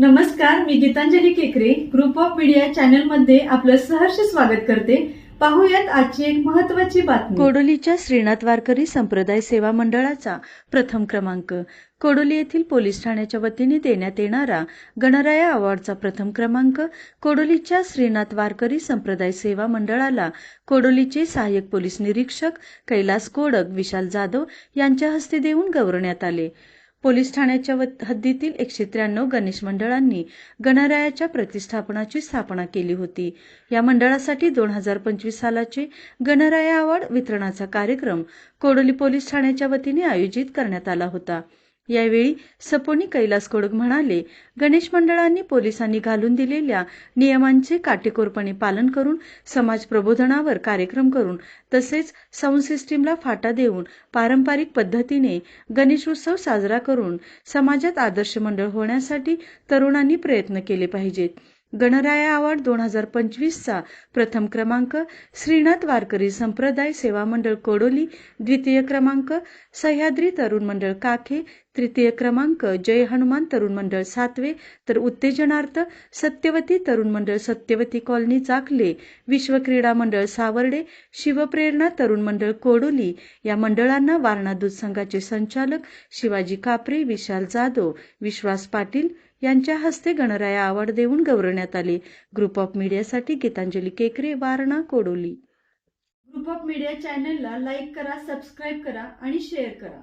नमस्कार मी गीतांजली केकरे. Group of media चॅनलमध्ये आपलं सहर्ष स्वागत करते. पाहूयात आजची एक महत्वाची बातमी. कोडोलीच्या श्रीनाथ वारकरी संप्रदाय सेवा मंडळाचा प्रथम क्रमांक. कोडोली येथील पोलीस ठाण्याच्या वतीने देण्यात येणारा गणराया अवॉर्डचा प्रथम क्रमांक कोडोलीच्या श्रीनाथ वारकरी संप्रदाय सेवा मंडळाला कोडोलीचे सहाय्यक पोलीस निरीक्षक कैलास कोडक विशाल जाधव यांच्या हस्ते देऊन गौरवण्यात आले. पोलीस ठाण्याच्या हद्दीतील एकशे त्र्याण्णव गणेश मंडळांनी गणरायाच्या प्रतिष्ठापनाची स्थापना केली होती. या मंडळासाठी दोन हजार पंचवीस सालाचे गणराया अवॉर्ड वितरणाचा कार्यक्रम कोडोली पोलीस ठाण्याच्या वतीने आयोजित करण्यात आला होता. यावेळी सपोनी कैलास कोडक म्हणाले गणेश मंडळांनी पोलिसांनी घालून दिलेल्या नियमांचे काटेकोरपणे पालन करून समाज प्रबोधनावर कार्यक्रम करून तसेच साऊंड सिस्टीमला फाटा देऊन पारंपरिक पद्धतीने गणेशोत्सव साजरा करून समाजात आदर्श मंडळ होण्यासाठी तरुणांनी प्रयत्न केले पाहिजेत. गणराया अवॉर्ड दोन हजार पंचवीसचा प्रथम क्रमांक श्रीनाथ वारकरी संप्रदाय सेवा मंडळ कोडोली द्वितीय क्रमांक सह्याद्री तरुण मंडळ काखे तृतीय क्रमांक जय हनुमान तरुण मंडळ सातवे तर उत्तेजनार्थ सत्यवती तरुण मंडळ सत्यवती कॉलनी चाकले विश्व क्रीडा मंडळ सावर्डे शिवप्रेरणा तरुण मंडळ कोडोली या मंडळांना वारणा दूध संघाचे संचालक शिवाजी कापरे विशाल जाधव विश्वास पाटील यांच्या हस्ते गणराया अवॉर्ड देऊन गौरवण्यात आले. Group of मीडियासाठी Gitanjali Kekare Warana Kodoli. Group of media चॅनलला लाईक करा सबस्क्राईब करा आणि शेअर करा.